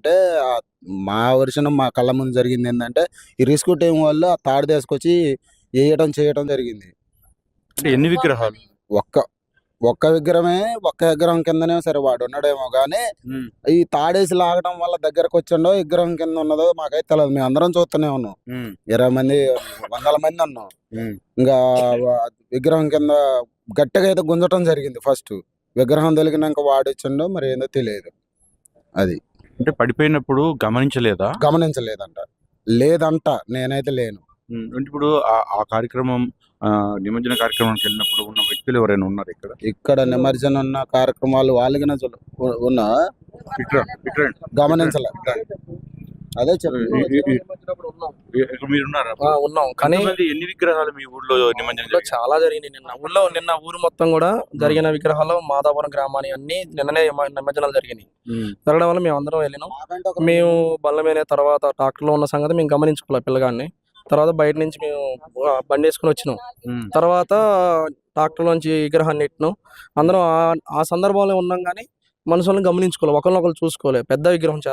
ఏంటంటే మా వర్షన్ మా కళ్ళ ముందు జరిగింది ఏంటంటే ఈ రిస్క్ టీం ఆ తాడు తీసుకొచ్చి వేయడం చేయడం జరిగింది. అంటే ఎన్ని విగ్రహాలు? ఒక్క ఒక్క విగ్రహమే ఒక్క విగ్రహం కిందనే సరే వాడు ఉన్నాడేమో కానీ ఈ తాడేసి లాగడం వల్ల దగ్గరకు వచ్చిండో విగ్రహం కింద ఉన్నదో మాకైతే తెలియదు మేము అందరం చూస్తూనే ఉన్నాం. ఇరవై మంది వందల మంది ఉన్నాం. ఇంకా విగ్రహం కింద గట్టిగా అయితే గుంజటం జరిగింది ఫస్ట్. విగ్రహం తొలగినాక వాడిచ్చిండో మరి ఏందో తెలియదు. అది. అంటే పడిపోయినప్పుడు గమనించలేదా? గమనించలేదంట. లేదంట నేనైతే లేను. అంటే ఇప్పుడు ఆ- ఆ కార్యక్రమం ఆ, నిమజ్జన కార్యక్రమానికి వెళ్ళినప్పుడు ఉన్న వ్యక్తులు ఎవరైనా ఉన్నారు ఇక్కడ? ఇక్కడ నిమజ్జనం ఉన్న కార్యక్రమాలు వాళ్ళకి ఉన్న గమనించలే. అదే ఉన్నాం. కానీ ఎన్ని విగ్రహాలు మీ ఊర్లో నిమజ్జనం ఊళ్ళో జరిగింది? చాలా జరిగినాయి నిన్న. ఊళ్ళో నిన్న ఊరు మొత్తం కూడా జరిగిన విగ్రహాలు మాదాపురం గ్రామాన్ని అన్ని నిన్ననే నిమజ్జనాలు జరిగినాయి. జరగడం వల్ల మేము అందరం వెళ్ళినాం. మేము బల్ల మీద తర్వాత ట్రాక్టర్లో ఉన్న సంగతి మేము గమనించుకోవాలి పిల్లగాడిని. తర్వాత బయట నుంచి మేము బండి వేసుకుని వచ్చినాం. తర్వాత ట్రాక్టర్లోంచి విగ్రహాన్ని నెట్టినాం. అందరం ఆ- ఆ సందర్భంలో ఉన్నాం కానీ మనుషులను గమనించుకోవాలి ఒకరినొకరు చూసుకోవాలి పెద్ద విగ్రహం చాలా